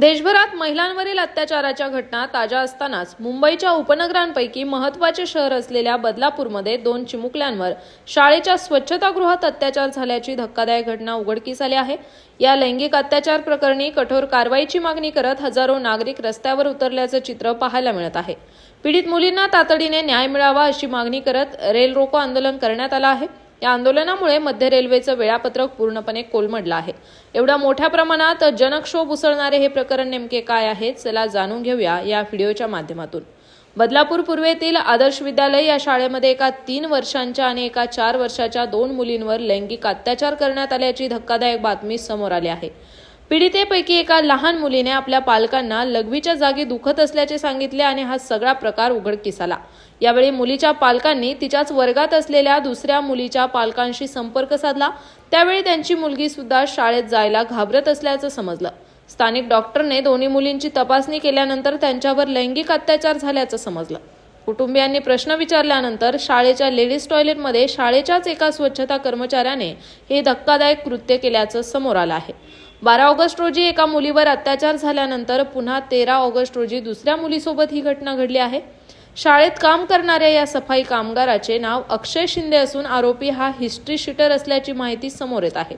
देशभरात महिलांवरील अत्याचाराच्या घटना ताज्या असतानाच मुंबईच्या उपनगरांपैकी महत्त्वाचे शहर असलेल्या बदलापूरमध्ये दोन चिमुकल्यांवर शाळेच्या स्वच्छतागृहात अत्याचार झाल्याची धक्कादायक घटना उघडकीस आली आहे. या लैंगिक अत्याचार प्रकरणी कठोर कारवाईची मागणी करत हजारो नागरिक रस्त्यावर उतरल्याचं चित्र पाहायला मिळत आहे. पीडित मुलींना तातडीने न्याय मिळावा अशी मागणी करत रेल रोको आंदोलन करण्यात आलं आहे. या आंदोलनामुळे मध्य रेल्वेचं वेळापत्रक पूर्णपणे कोलमडलं आहे. एवढ्या मोठ्या प्रमाणात जनक्षोभ उसळणारे हे प्रकरण नेमके काय आहे चला जाणून घेऊया या व्हिडिओच्या माध्यमातून. बदलापूर पूर्वेतील आदर्श विद्यालय या शाळेमध्ये एका तीन वर्षांच्या आणि एका चार वर्षाच्या दोन मुलींवर लैंगिक अत्याचार करण्यात आल्याची धक्कादायक बातमी समोर आली आहे. पीडितेपैकी एका लहान मुलीने आपल्या पालकांना लघवीच्या जागी दुखत असल्याचे सांगितले आणि हा सगळा प्रकार उघडकीस आला यावेळी मुलीच्या पालकांनी तिच्याच वर्गात असलेल्या दुसऱ्या मुलीच्या पालकांशी संपर्क साधला. त्यावेळी त्यांची मुलगी सुद्धा शाळेत जायला घाबरत असल्याचं समजलं. स्थानिक डॉक्टरने दोन्ही मुलींची तपासणी केल्यानंतर त्यांच्यावर लैंगिक अत्याचार झाल्याचं समजलं. कुटुंबियांनी प्रश्न विचारल्यानंतर शाळेच्या लेडीज टॉयलेटमध्ये शाळेच्याच एका स्वच्छता कर्मचाऱ्याने हे धक्कादायक कृत्य केल्याचं समोर आलं आहे. बारा ऑगस्ट रोजी एका मुलीवर अत्याचार झाल्यानंतर पुन्हा तेरा ऑगस्ट रोजी दुसऱ्या मुलीसोबत ही घटना घडली आहे. शाळेत काम करणाऱ्या या सफाई कामगाराचे नाव अक्षय शिंदे असून आरोपी हा हिस्ट्री शीटर असल्याची माहिती समोर येत आहे.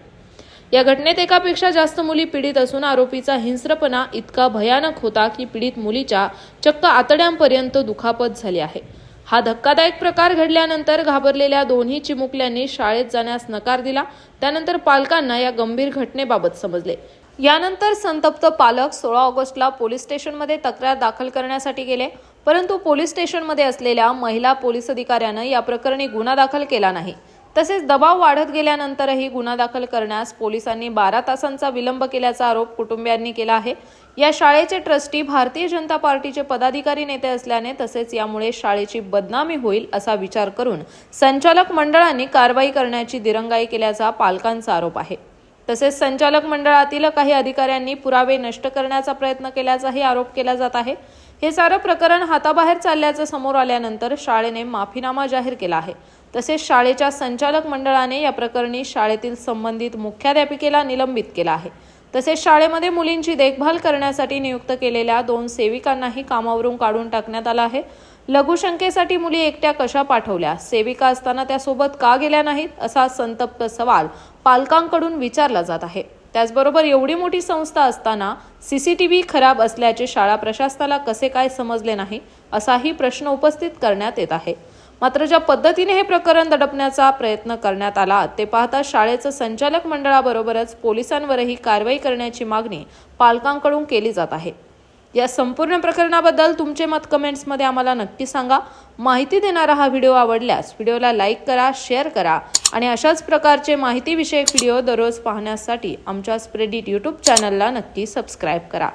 या घटनेत एकापेक्षा जास्त मुली पीडित असून आरोपीचा हिंस्रपणा इतका भयानक होता की पीडित मुलीच्या चक्क आतड्यांपर्यंत दुखापत झाली आहे. हा धक्कादायक प्रकार घडल्यानंतर घाबरलेल्या दोन्ही चिमुकल्यांनी शाळेत जाण्यास नकार दिला. त्यानंतर पालकांना या गंभीर घटनेबाबत समजले. यानंतर संतप्त पालक सोळा ऑगस्टला पोलीस स्टेशनमध्ये तक्रार दाखल करण्यासाठी गेले. परंतु पोलीस स्टेशनमध्ये असलेल्या महिला पोलीस अधिकाऱ्यानं या प्रकरणी गुन्हा दाखल केला नाही. तसेच दबाव वाढत गेल्यानंतरही गुन्हा दाखल करण्यास पोलिसांनी बारा तासांचा विलंब केल्याचा आरोप कुटुंबियांनी केला आहे. या शाळेचे ट्रस्टी भारतीय जनता पार्टीचे पदाधिकारी नेते असल्याने तसेच यामुळे शाळेची बदनामी होईल असा विचार करून संचालक मंडळाने कारवाई करण्याची दिरंगाई केल्याचा पालकांचा आरोप आहे. तसेच संचालक मंडळातील काही अधिकाऱ्यांनी पुरावे नष्ट करण्याचा प्रयत्न केल्याचाही आरोप केला जात आहे. हे सारं प्रकरण हाताबाहेर चालल्याचं समोर आल्यानंतर शाळेने माफीनामा जाहीर केला आहे. तसेच शाळेच्या संचालक मंडळाने या प्रकरणी शाळेतील संबंधित मुख्याध्यापिकेला निलंबित केला आहे. तसेच शाळेमध्ये मुलींची देखभाल करण्यासाठी नियुक्त केलेल्या दोन सेविकांनाही कामावरून काढून टाकण्यात आलं आहे. लघुशंकेसाठी मुली एकट्या कशा पाठवल्या? सेविका असताना त्यासोबत का गेल्या नाहीत? असा संतप्त सवाल पालकांकडून विचारला जात आहे. त्याचबरोबर एवढी मोठी संस्था असताना सी सी टी व्ही खराब असल्याचे शाळा प्रशासनाला कसे काय समजले नाही? असाही प्रश्न उपस्थित करण्यात येत आहे. मात्र ज्या पद्धतीने हे प्रकरण दडपण्याचा प्रयत्न करण्यात आला ते पाहता शाळेचं संचालक मंडळाबरोबरच पोलिसांवरही कारवाई करण्याची मागणी पालकांकडून केली जात आहे. या संपूर्ण प्रकरणाबद्दल तुमचे मत कमेंट्समध्ये आम्हाला नक्की सांगा. माहिती देणारा हा व्हिडिओ आवडल्यास व्हिडिओला लाईक करा शेअर करा आणि अशाच प्रकारचे माहितीविषयक व्हिडिओ दररोज पाहण्यासाठी आमच्या स्प्रेडिट यूट्यूब चॅनलला नक्की सबस्क्राईब करा.